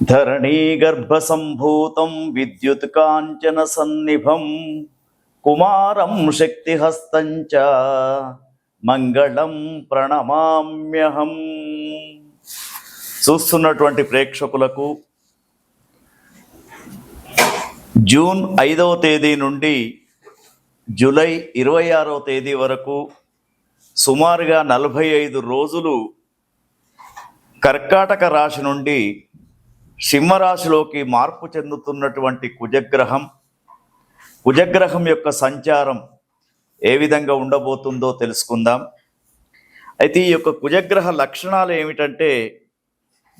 ధరణీగర్భసంభూతం విద్యుత్ కాంచన సన్నిభం కుమారం శక్తిహస్తం చ మంగళం ప్రణమామ్యహం. చూస్తున్నటువంటి ప్రేక్షకులకు జూన్ ఐదవ తేదీ నుండి జూలై ఇరవై ఆరవ తేదీ వరకు సుమారుగా నలభై ఐదు రోజులు కర్కాటక రాశి నుండి సింహరాశిలోకి మార్పు చెందుతున్నటువంటి కుజగ్రహం కుజగ్రహం యొక్క సంచారం ఏ విధంగా ఉండబోతుందో తెలుసుకుందాం. అయితే ఈ యొక్క కుజగ్రహ లక్షణాలు ఏమిటంటే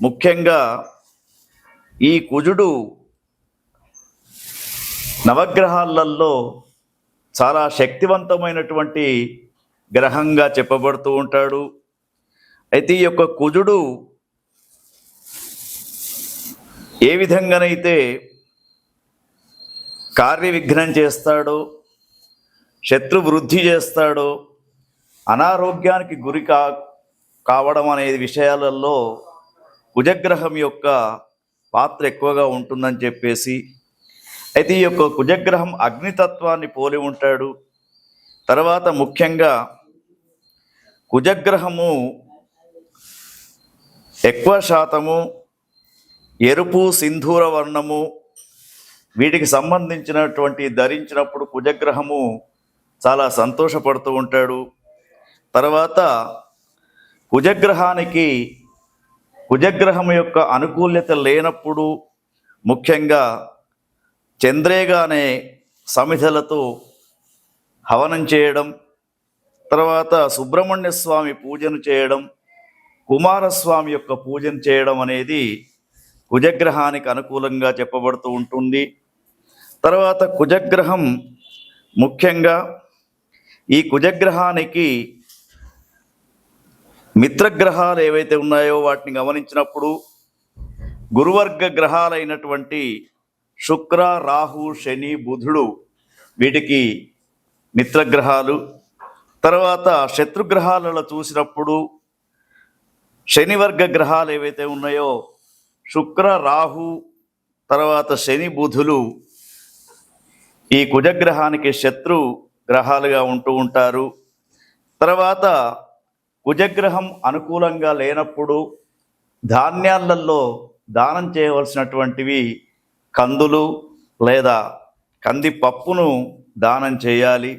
ముఖ్యంగా ఈ కుజుడు నవగ్రహాలలో చాలా శక్తివంతమైనటువంటి గ్రహంగా చెప్పబడుతూ ఉంటాడు. అయితే ఈ యొక్క కుజుడు ఏ విధంగానైతే కార్య విఘ్నం చేస్తాడో శత్రు వృద్ధి చేస్తాడో అనారోగ్యానికి గురి కా కావడం అనే విషయాలలో కుజగ్రహం యొక్క పాత్ర ఎక్కువగా ఉంటుందని చెప్పేసి అయితే ఈ యొక్క కుజగ్రహం అగ్నితత్వాన్ని పోలి ఉంటాడు. తర్వాత ముఖ్యంగా కుజగ్రహము ఎక్కువ శాతము ఎరుపు సింధూర వర్ణము వీటికి సంబంధించినటువంటి ధరించినప్పుడు కుజగ్రహము చాలా సంతోషపడుతూ ఉంటాడు. తర్వాత కుజగ్రహానికి కుజగ్రహం యొక్క అనుకూల్యత లేనప్పుడు ముఖ్యంగా చంద్రేగానే సమిధలతో హవనం చేయడం తర్వాత సుబ్రహ్మణ్య స్వామి పూజను చేయడం కుమారస్వామి యొక్క పూజను చేయడం అనేది కుజగ్రహానికి అనుకూలంగా చెప్పబడుతూ ఉంటుంది. తర్వాత కుజగ్రహం ముఖ్యంగా ఈ కుజగ్రహానికి మిత్రగ్రహాలు ఏవైతే ఉన్నాయో వాటిని గమనించినప్పుడు గురువర్గ గ్రహాలైనటువంటి శుక్ర రాహు శని బుధుడు వీటికి మిత్రగ్రహాలు. తర్వాత శత్రుగ్రహాలలో చూసినప్పుడు శనివర్గ గ్రహాలు ఏవైతే ఉన్నాయో శుక్ర రాహు తర్వాత శని బుధులు ఈ కుజగ్రహానికి శత్రు గ్రహాలుగా ఉంటూ ఉంటారు. తర్వాత కుజగ్రహం అనుకూలంగా లేనప్పుడు ధాన్యాలలో దానం చేయవలసినటువంటివి కందులు లేదా కంది పప్పును దానం చేయాలి.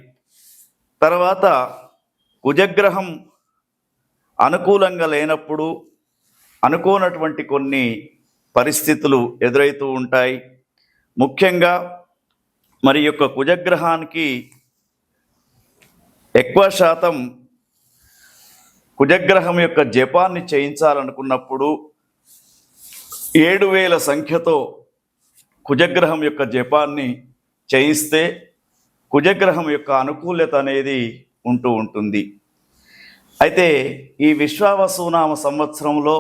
తర్వాత కుజగ్రహం అనుకూలంగా లేనప్పుడు అనుకోనటువంటి కొన్ని పరిస్థితులు ఎదురవుతూ ఉంటాయి. ముఖ్యంగా మరి యొక్క కుజగ్రహానికి ఎక్కువ శాతం కుజగ్రహం యొక్క జపాన్ని చేయించాలనుకున్నప్పుడు ఏడు వేల సంఖ్యతో కుజగ్రహం యొక్క జపాన్ని చేయిస్తే కుజగ్రహం యొక్క అనుకూల్యత అనేది ఉంటూ ఉంటుంది. అయితే ఈ విశ్వావసునామ సంవత్సరంలో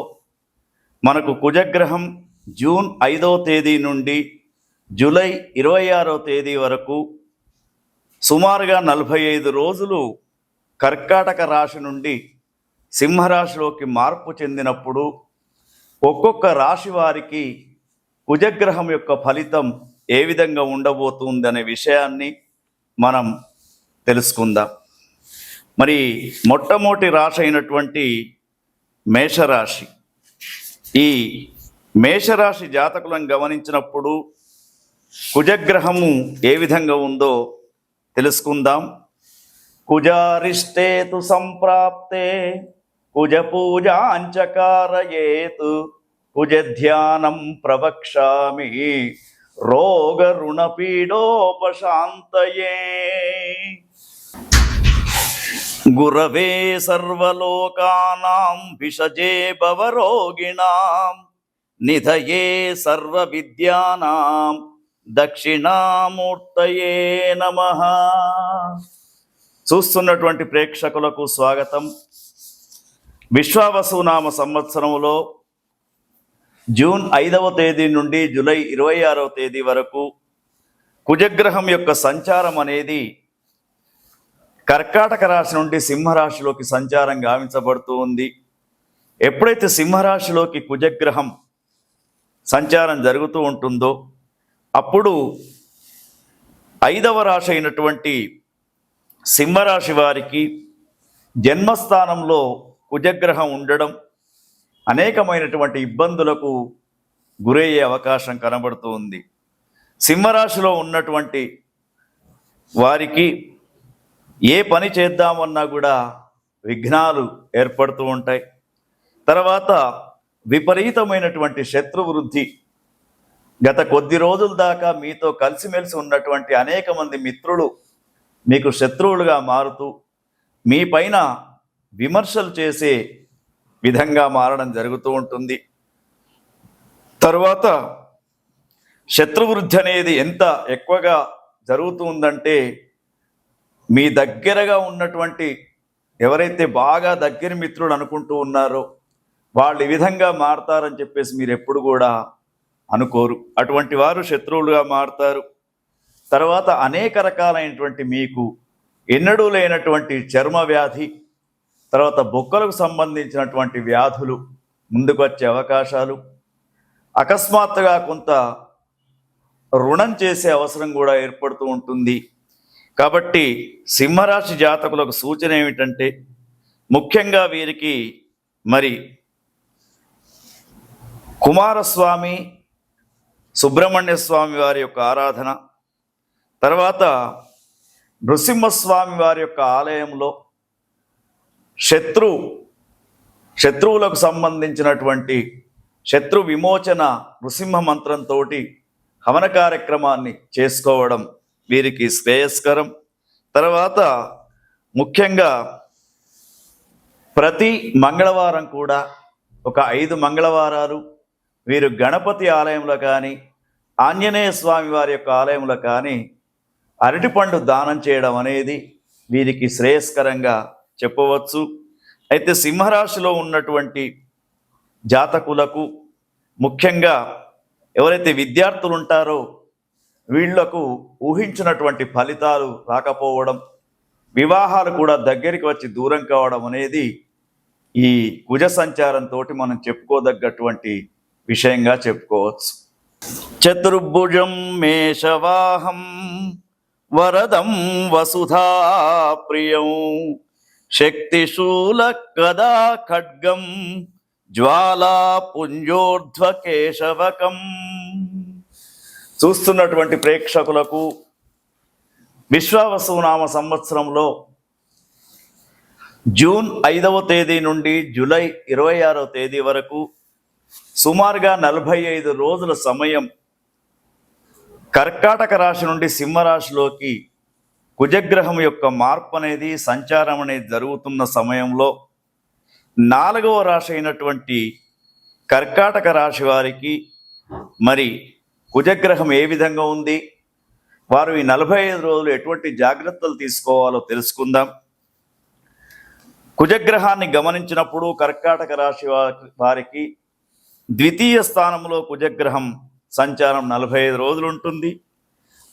మనకు కుజగ్రహం జూన్ ఐదవ తేదీ నుండి జూలై ఇరవై ఆరవ తేదీ వరకు సుమారుగా నలభై ఐదు రోజులు కర్కాటక రాశి నుండి సింహరాశిలోకి మార్పు చెందినప్పుడు ఒక్కొక్క రాశి వారికి కుజగ్రహం యొక్క ఫలితం ఏ విధంగా ఉండబోతుందనే విషయాన్ని మనం తెలుసుకుందాం. మరి మొట్టమొదటి రాశి అయినటువంటి మేషరాశి ఈ మేషరాశి జాతకులను గమనించినప్పుడు కుజగ్రహము ఏ విధంగా ఉందో తెలుసుకుందాం. కుజారిష్టేతు సంప్రాప్తే కుజ పూజాంచకారయేతు కుజ ధ్యానం ప్రవక్ష్యామి రోగ రుణపీడోపశాంతయే గురవే సర్వలోకానాం విషజే భవరోగిణాం. నిధయే సర్వ విద్యానాం దక్షిణామూర్తయే నమ. చూస్తున్నటువంటి ప్రేక్షకులకు స్వాగతం. విశ్వావసునామ సంవత్సరంలో జూన్ ఐదవ తేదీ నుండి జూలై ఇరవై ఆరవ తేదీ వరకు కుజగ్రహం యొక్క సంచారం అనేది కర్కాటక రాశి నుండి సింహరాశిలోకి సంచారం గావించబడుతూ ఉంది. ఎప్పుడైతే సింహరాశిలోకి కుజగ్రహం సంచారం జరుగుతూ ఉంటుందో అప్పుడు ఐదవ రాశి అయినటువంటి సింహరాశి వారికి జన్మస్థానంలో కుజగ్రహం ఉండడం అనేకమైనటువంటి ఇబ్బందులకు గురయ్యే అవకాశం కనబడుతూ ఉంది. సింహరాశిలో ఉన్నటువంటి వారికి ఏ పని చేద్దామన్నా కూడా విఘ్నాలు ఏర్పడుతూ ఉంటాయి. తర్వాత విపరీతమైనటువంటి శత్రు వృద్ధి గత కొద్ది రోజుల దాకా మీతో కలిసిమెలిసి ఉన్నటువంటి అనేక మంది మిత్రులు మీకు శత్రువులుగా మారుతూ మీ పైన విమర్శలు చేసే విధంగా మారడం జరుగుతూ ఉంటుంది. తరువాత శత్రువృద్ధి అనేది ఎంత ఎక్కువగా జరుగుతూ ఉందంటే మీ దగ్గరగా ఉన్నటువంటి ఎవరైతే బాగా దగ్గర మిత్రుడు అనుకుంటూ ఉన్నారో వాళ్ళు ఈ విధంగా మారతారని చెప్పేసి మీరు ఎప్పుడు కూడా అనుకోరు. అటువంటి వారు శత్రువులుగా మారతారు. తర్వాత అనేక రకాలైనటువంటి మీకు ఎన్నడూ లేనటువంటి చర్మ వ్యాధి తర్వాత బొక్కలకు సంబంధించినటువంటి వ్యాధులు ముందుకు వచ్చే అవకాశాలు అకస్మాత్తుగా కొంత రుణం చేసే అవసరం కూడా ఏర్పడుతూ ఉంటుంది. కాబట్టి సింహరాశి జాతకులకు సూచన ఏమిటంటే ముఖ్యంగా వీరికి మరి కుమారస్వామి సుబ్రహ్మణ్య స్వామి వారి యొక్క ఆరాధన తర్వాత నృసింహస్వామి వారి యొక్క ఆలయంలో శత్రు శత్రువులకు సంబంధించినటువంటి శత్రు విమోచన నృసింహ మంత్రంతో హవన కార్యక్రమాన్ని చేసుకోవడం వీరికి శ్రేయస్కరం. తర్వాత ముఖ్యంగా ప్రతి మంగళవారం కూడా ఒక ఐదు మంగళవారాలు వీరు గణపతి ఆలయంలో కానీ ఆంజనేయ స్వామి వారి యొక్క ఆలయంలో కానీ అరటిపండు దానం చేయడం అనేది వీరికి శ్రేయస్కరంగా చెప్పవచ్చు. అయితే సింహరాశిలో ఉన్నటువంటి జాతకులకు ముఖ్యంగా ఎవరైతే విద్యార్థులు ఉంటారో వీళ్ళకు ఊహించినటువంటి ఫలితాలు రాకపోవడం వివాహాలు కూడా దగ్గరికి వచ్చి దూరం కావడం అనేది ఈ కుజ సంచారంతో మనం చెప్పుకోదగ్గటువంటి విషయంగా చెప్పుకోవచ్చు. చతుర్భుజం మేషవాహం వరదం వసుధా ప్రియం. శక్తిశూల కదా ఖడ్గం జ్వాలాపుంజోర్ధ్వ కేశవకం. చూస్తున్నటువంటి ప్రేక్షకులకు విశ్వావసునామ సంవత్సరంలో జూన్ ఐదవ తేదీ నుండి జూలై ఇరవై ఆరవ తేదీ వరకు సుమారుగా నలభై ఐదు రోజుల సమయం కర్కాటక రాశి నుండి సింహరాశిలోకి కుజగ్రహం యొక్క మార్పు అనేది సంచారం అనేది జరుగుతున్న సమయంలో నాలుగవ రాశి అయినటువంటి కర్కాటక రాశి వారికి మరి కుజగ్రహం ఏ విధంగా ఉంది? వారు ఈ నలభై ఐదు రోజులు ఎటువంటి జాగ్రత్తలు తీసుకోవాలో తెలుసుకుందాం. కుజగ్రహాన్ని గమనించినప్పుడు కర్కాటక రాశి వారికి ద్వితీయ స్థానంలో కుజగ్రహం సంచారం నలభై ఐదు రోజులు ఉంటుంది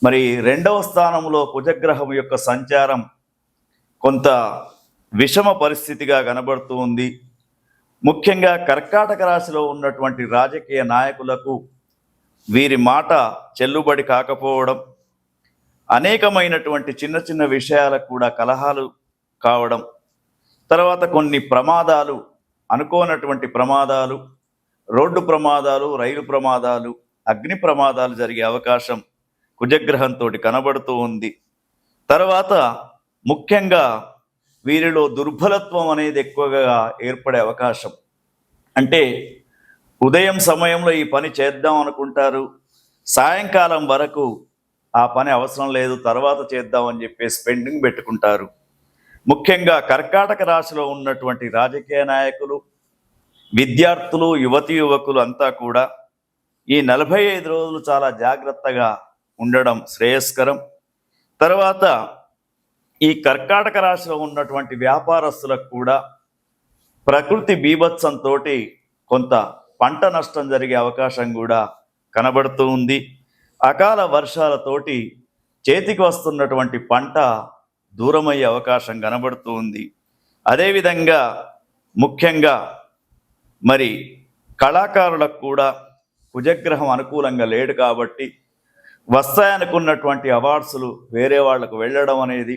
మరి రెండవ స్థానంలో కుజగ్రహం యొక్క సంచారం కొంత విషమ పరిస్థితిగా కనబడుతూ ఉంది. ముఖ్యంగా కర్కాటక రాశిలో ఉన్నటువంటి రాజకీయ నాయకులకు వీరి మాట చెల్లుబడి కాకపోవడం అనేకమైనటువంటి చిన్న చిన్న విషయాలకు కూడా కలహాలు కావడం తర్వాత కొన్ని ప్రమాదాలు అనుకోనటువంటి ప్రమాదాలు రోడ్డు ప్రమాదాలు రైలు ప్రమాదాలు అగ్ని ప్రమాదాలు జరిగే అవకాశం కుజగ్రహంతో కనబడుతూ ఉంది. తర్వాత ముఖ్యంగా వీరిలో దుర్బలత్వం అనేది ఎక్కువగా ఏర్పడే అవకాశం. అంటే ఉదయం సమయంలో ఈ పని చేద్దాం అనుకుంటారు సాయంకాలం వరకు ఆ పని అవసరం లేదు తర్వాత చేద్దామని చెప్పేసి పెండింగ్ పెట్టుకుంటారు. ముఖ్యంగా కర్కాటక రాశిలో ఉన్నటువంటి రాజకీయ నాయకులు విద్యార్థులు యువతి యువకులు అంతా కూడా ఈ నలభై ఐదు రోజులు చాలా జాగ్రత్తగా ఉండడం శ్రేయస్కరం. తర్వాత ఈ కర్కాటక రాశిలో ఉన్నటువంటి వ్యాపారస్తులకు కూడా ప్రకృతి బీభత్సంతో కొంత పంట నష్టం జరిగే అవకాశం కూడా కనబడుతూ ఉంది. అకాల వర్షాలతోటి చేతికి వస్తున్నటువంటి పంట దూరమయ్యే అవకాశం కనబడుతూ ఉంది. అదేవిధంగా ముఖ్యంగా మరి కళాకారులకు కూడా కుజగ్రహం అనుకూలంగా లేడు కాబట్టి వస్తాయనుకున్నటువంటి అవార్డ్స్లు వేరే వాళ్ళకు వెళ్ళడం అనేది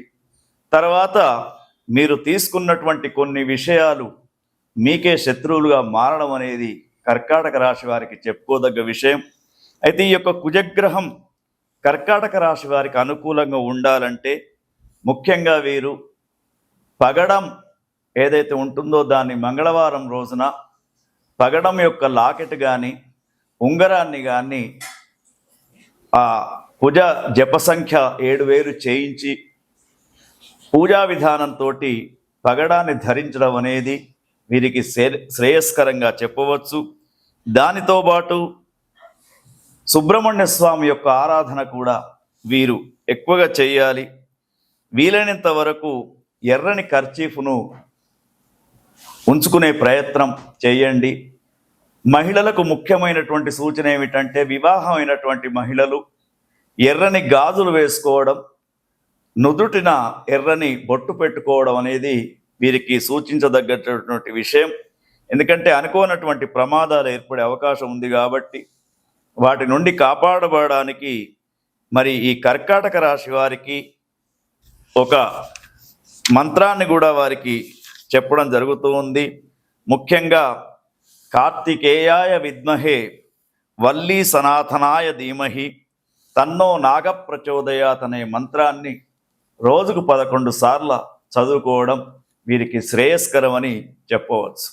తర్వాత మీరు తీసుకున్నటువంటి కొన్ని విషయాలు మీకే శత్రువులుగా మారడం అనేది కర్కాటక రాశి వారికి చెప్పుకోదగ్గ విషయం. అయితే ఈ యొక్క కుజగ్రహం కర్కాటక రాశి వారికి అనుకూలంగా ఉండాలంటే ముఖ్యంగా వీరు పగడం ఏదైతే ఉంటుందో దాన్ని మంగళవారం రోజున పగడం యొక్క లాకెట్ కానీ ఉంగరాన్ని కానీ ఆ పూజ జప సంఖ్య ఏడు వేలు చేయించి పూజా విధానంతో పగడాన్ని ధరించడం అనేది వీరికి శ్రే- శ్రేయస్కరంగా చెప్పవచ్చు. దానితో పాటు సుబ్రహ్మణ్య స్వామి యొక్క ఆరాధన కూడా వీరు ఎక్కువగా చేయాలి. వీలైనంత వరకు ఎర్రని కర్చీఫ్ను ఉంచుకునే ప్రయత్నం చేయండి. మహిళలకు ముఖ్యమైనటువంటి సూచన ఏమిటంటే వివాహమైనటువంటి మహిళలు ఎర్రని గాజులు వేసుకోవడం నుదుటిన ఎర్రని బొట్టు పెట్టుకోవడం అనేది వీరికి సూచించదగ్గటువంటి విషయం. ఎందుకంటే అనుకోనటువంటి ప్రమాదాలు ఏర్పడే అవకాశం ఉంది కాబట్టి వాటి నుండి కాపాడబడడానికి మరి ఈ కర్కాటక రాశి వారికి ఒక మంత్రాన్ని కూడా వారికి చెప్పడం జరుగుతూ ఉంది. ముఖ్యంగా కార్తికేయాయ విద్మహే వల్లీ సనాతనాయ ధీమహి తన్నో నాగప్రచోదయాత్ అనే మంత్రాన్ని రోజుకు పదకొండు సార్ల చదువుకోవడం వీరికి శ్రేయస్కరమని చెప్పవచ్చు.